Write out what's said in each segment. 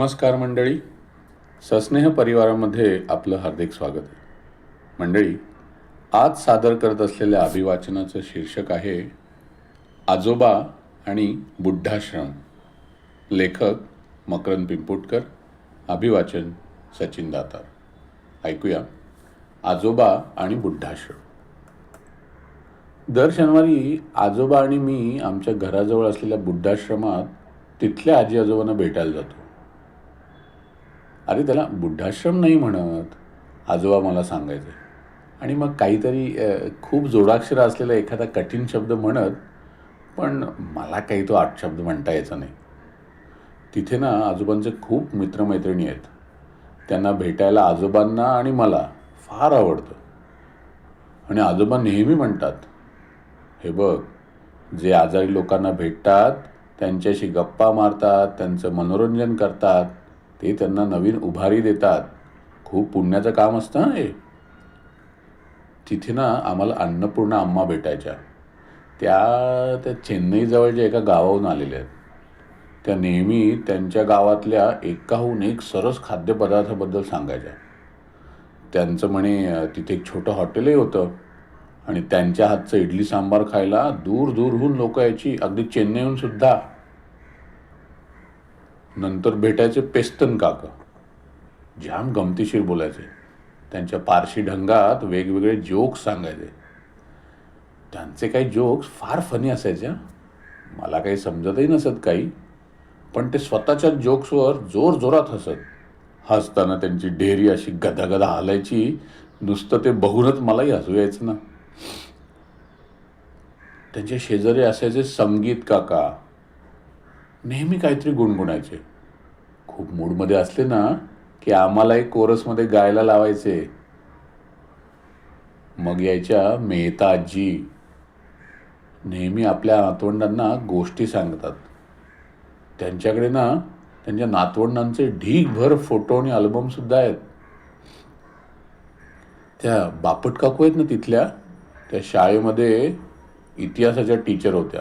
नमस्कार मंडळी. सस्नेह परिवारामध्ये आपलं हार्दिक स्वागत आहे. मंडळी आज सादर करत असलेल्या अभिवाचनाचं शीर्षक आहे आजोबा आणि बुद्धाश्रम लेखक मकरंद पिंपुटकर अभिवाचन सचिन दातार. ऐकूया आजोबा आणि बुद्धाश्रम दर शनिवारी आजोबा आणि मी आमच्या घराजवळ असलेल्या बुद्धाश्रमात तिथल्या आजी आजोबांना भेटायला जातो. अरे त्याला बुद्धाश्रम नाही म्हणत. आजोबा मला सांगायचे. आणि मग काहीतरी खूप जोडाक्षर असलेला एखादा कठीण शब्द म्हणत पण मला काही तो आठ शब्द म्हणता यायचा नाही. तिथे ना आजोबांचे खूप मित्रमैत्रिणी आहेत. त्यांना भेटायला आजोबांना आणि मला फार आवडतं. आणि आजोबा नेहमी म्हणतात हे बघ जे आजारी लोकांना भेटतात त्यांच्याशी गप्पा मारतात त्यांचं मनोरंजन करतात ते त्यांना नवीन उभारी देतात. खूप पुण्याचं काम असतं ना हे. तिथे ना आम्हाला अन्नपूर्णा अम्मा भेटायच्या. त्या त्या चेन्नईजवळच्या एका गावाहून आलेल्या आहेत. त्या नेहमी त्यांच्या गावातल्या एकाहून एक सरस खाद्यपदार्थाबद्दल सांगायच्या. त्यांचं म्हणे तिथे एक छोटं हॉटेलही होतं. आणि त्यांच्या हातचं इडली सांबार खायला दूर दूरहून लोक यायची. अगदी चेन्नईहून सुद्धा. नंतर भेटायचे पेस्तन काका. जाम गमतीशीर बोलायचे. त्यांच्या पारशी ढंगात वेगवेगळे जोक्स सांगायचे. त्यांचे काही जोक्स फार फनी असायचे मला काही समजतही नसत काही पण ते स्वतःच्या जोक्सवर जोर जोरात हसत. हसताना त्यांची ढेरी अशी गदागदा हालायची नुसतं ते बघूनच मलाही हसू यायचं ना. त्यांच्या शेजारी असायचे संगीत काका नेहमी काहीतरी गुणगुणायचे. खूप मूडमध्ये असले ना की आम्हालाही कोरसमध्ये गायला लावायचे. मग यायच्या मेहता आजी. नेहमी आपल्या नातवंडांना गोष्टी सांगतात. त्यांच्याकडे ना त्यांच्या नातवंडांचे ढीगभर फोटो आणि अल्बमसुद्धा आहेत. त्या बापट काकू आहेत ना तिथल्या त्या शाळेमध्ये इतिहासाच्या टीचर होत्या.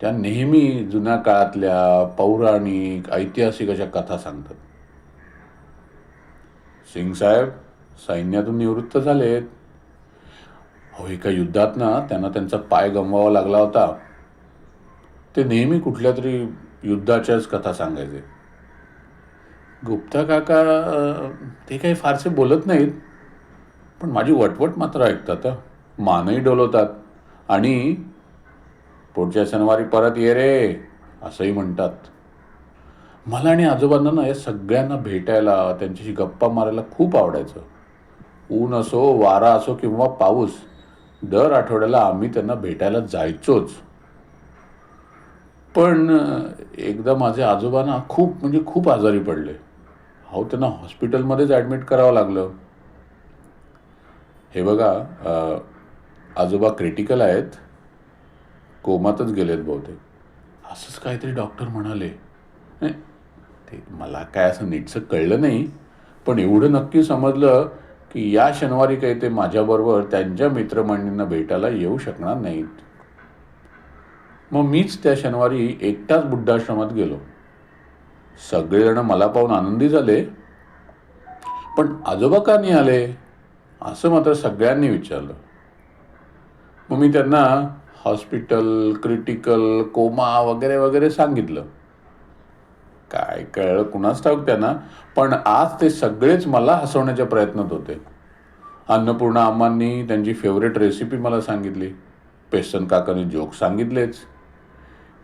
त्या नेहमी जुन्या काळातल्या पौराणिक ऐतिहासिक अशा कथा सांगतात. सिंग साहेब सैन्यातून निवृत्त झालेत. हो एका युद्धात ना त्यांना त्यांचा पाय गमवावा लागला होता. ते नेहमी कुठल्या तरी युद्धाच्याच कथा सांगायचे. गुप्ता काका ते काही फारसे बोलत नाहीत पण माझी वटवट मात्र ऐकतात मानही डोलवतात आणि पुढच्या शनिवारी परत ये रे असंही म्हणतात. मला आणि आजोबांना ना या सगळ्यांना भेटायला त्यांच्याशी गप्पा मारायला खूप आवडायचं. ऊन असो वारा असो किंवा पाऊस दर आठवड्याला आम्ही त्यांना भेटायला जायचोच. पण एकदा माझे आजोबांना खूप म्हणजे खूप आजारी पडले. अहो त्यांना हॉस्पिटलमध्येच ॲडमिट करावं लागलं. हे बघा आजोबा क्रिटिकल आहेत. कोमातच गेलेत बहुतेक. असंच काहीतरी डॉक्टर म्हणाले. नाही, ते मला काय असं नीटसं कळलं नाही पण एवढं नक्की समजलं की या शनिवारी काही ते माझ्याबरोबर त्यांच्या मित्रमंडळींना भेटायला येऊ शकणार नाहीत. मग मीच त्या शनिवारी एकटाच बुद्धाश्रमात गेलो. सगळेजण मला पाहून आनंदी झाले. पण आजोबा का नाही आले? असं मात्र सगळ्यांनी विचारलं. मग मी त्यांना हॉस्पिटल क्रिटिकल कोमा वगैरे वगैरे सांगितलं. काय कळलं? कुणाच ठाऊक त्यांना? पण आज ते सगळेच मला हसवण्याच्या प्रयत्नात होते. अन्नपूर्णा अम्मांनी त्यांची फेवरेट रेसिपी मला सांगितली. पेसन काकांनी जोक सांगितलेच.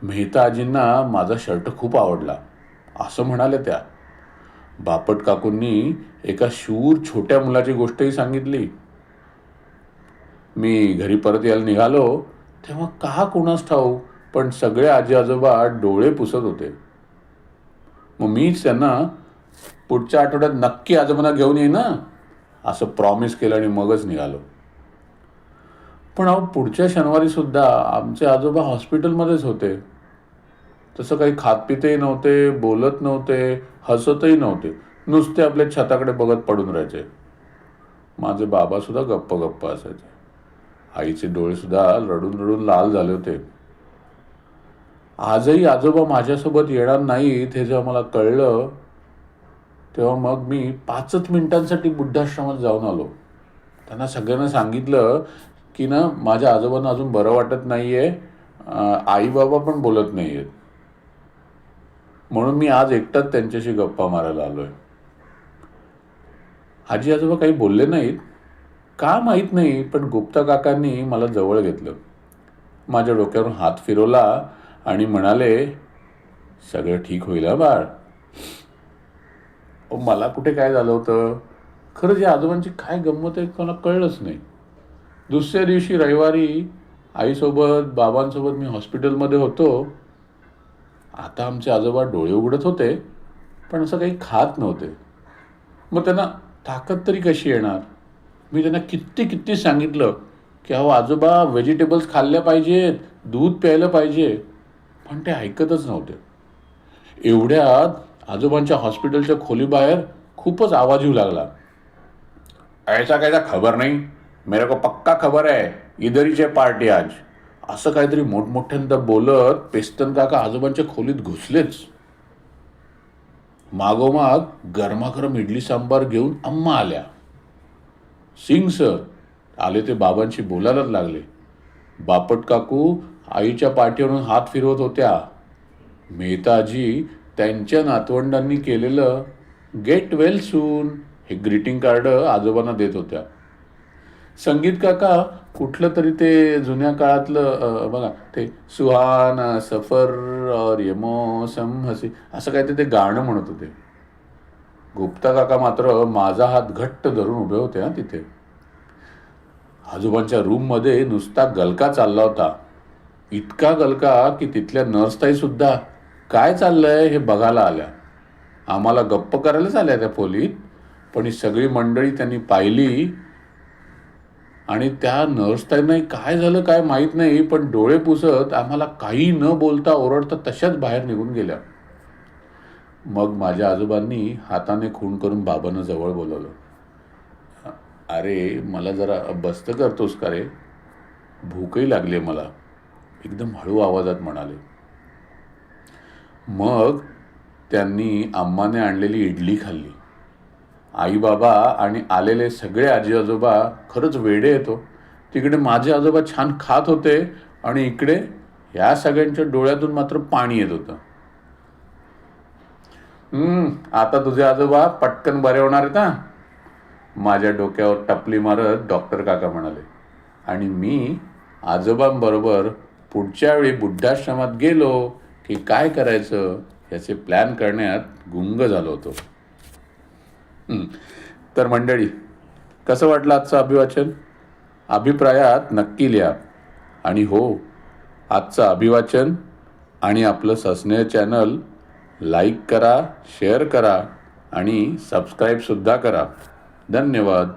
मेहता आजींना माझा शर्ट खूप आवडला. असं म्हणाले त्या. बापट काकूंनी एका शूर छोट्या मुलाची गोष्टही सांगितली. मी घरी परत यायला निघालो. तेव्हा का कोणास ठाऊ पण सगळे आजी आजोबा डोळे पुसत होते. मग मीच त्यांना पुढच्या आठवड्यात नक्की आजोबांना घेऊन येईन ना असं प्रॉमिस केलं आणि मगच निघालो. पण अहो पुढच्या शनिवारी सुद्धा आमचे आजोबा हॉस्पिटलमध्येच होते. तसं काही खातपितही नव्हते बोलत नव्हते हसतही नव्हते. नुसते आपल्या छताकडे बघत पडून राहायचे. माझे बाबासुद्धा गप्प गप्प असायचे. आईचे डोळेसुद्धा रडून रडून लाल झाले होते. आजही आजोबा माझ्यासोबत येणार नाहीत हे जेव्हा मला कळलं तेव्हा मग मी पाचच मिनिटांसाठी बुद्धाश्रमात जाऊन आलो. त्यांना सगळ्यांना सांगितलं की ना माझ्या आजोबांना अजून बरं वाटत नाही आहे आई बाबा पण बोलत नाही आहेत म्हणून मी आज एकटाच त्यांच्याशी गप्पा मारायला आलो आहे आजी आजोबा काही बोलले नाहीत का माहीत नाही पण गुप्ता काकांनी मला जवळ घेतलं. माझ्या डोक्यावरून हात फिरवला आणि म्हणाले सगळं ठीक होईल हा बाळ. अहो, मला कुठे काय झालं होतं? खरं जे आजोबांची काय गंमत आहे मला कळलंच नाही. दुसऱ्या दिवशी रविवारी आईसोबत बाबांसोबत मी हॉस्पिटलमध्ये होतो. आता आमचे आजोबा डोळे उघडत होते पण असं काही खात नव्हते. मग त्यांना ताकद तरी कशी येणार? मी त्यांना किती किती सांगितलं की अहो आजोबा व्हेजिटेबल्स खाल्ल्या पाहिजेत दूध प्यायलं पाहिजे. पण ते ऐकतच नव्हते. एवढ्यात आजोबांच्या हॉस्पिटलच्या खोलीबाहेर खूपच आवाज येऊ लागला. ऐसा कायचा खबर नाही. मेरे को पक्का खबर आहे. इधरीचे पार्टी आज. असं काहीतरी मोठमोठ्यांदा बोलत पेस्तन काका आजोबांच्या खोलीत घुसलेच. मागोमाग गरमागरम इडली सांबार घेऊन अम्मा आल्या. सिंग सर आले ते बाबांशी बोलायलाच लागले. बापट काकू आईच्या पाठीवरून हात फिरवत होत्या. मेहताजी त्यांच्या नातवंडांनी केलेलं गेट वेल सून हे ग्रीटिंग कार्ड आजोबांना देत होत्या. संगीत काका कुठलं तरी ते जुन्या काळातलं बघा ते सुहाना सफर और ये मौसम हसी असं काय ते गाणं म्हणत होते. गुप्ता काका मात्र माझा हात घट्ट धरून उभे होते ना तिथे. आजोबांच्या रूममध्ये नुसता गलका चालला होता. इतका गलका की तिथल्या नर्सताई सुद्धा काय चाललंय हे बघायला आल्या. आम्हाला गप्प करायलाच आल्या त्या खोलीत पण ही सगळी मंडळी त्यांनी पाहिली आणि त्या नर्सताईंनाही काय झालं काय माहीत नाही पण डोळे पुसत आम्हाला काही न बोलता ओरडता तशाच बाहेर निघून गेल्या. मग माझ्या आजोबांनी हाताने खून करून बाबांना जवळ बोलवलं. अरे मला जरा बस्त करतोस का रे? भूकही लागली आहे मला. एकदम हळू आवाजात म्हणाले. मग त्यांनी अम्माने आणलेली इडली खाल्ली. आई बाबा आणि आलेले सगळे आजी आजोबा खरंच वेडे येतो हो. तिकडे माझे आजोबा छान खात होते आणि इकडे ह्या सगळ्यांच्या डोळ्यातून मात्र पाणी येत होतं. आता तुझे आजोबा पटकन बरे होणार आहेत ना माझ्या डोक्यावर टपली मारत डॉक्टर काका म्हणाले आणि मी आजोबांबरोबर पुढच्या वेळी बुद्धाश्रमात गेलो की काय करायचं याचे प्लॅन करण्यात गुंग झालो होतो. तर मंडळी कसं वाटलं आजचं अभिवाचन? अभिप्रायात नक्की लिहा. आणि हो आजचं अभिवाचन आणि आपलं सस्नेह चॅनल लाईक करा शेअर करा आणि सबस्क्राईबसुद्धा करा. धन्यवाद.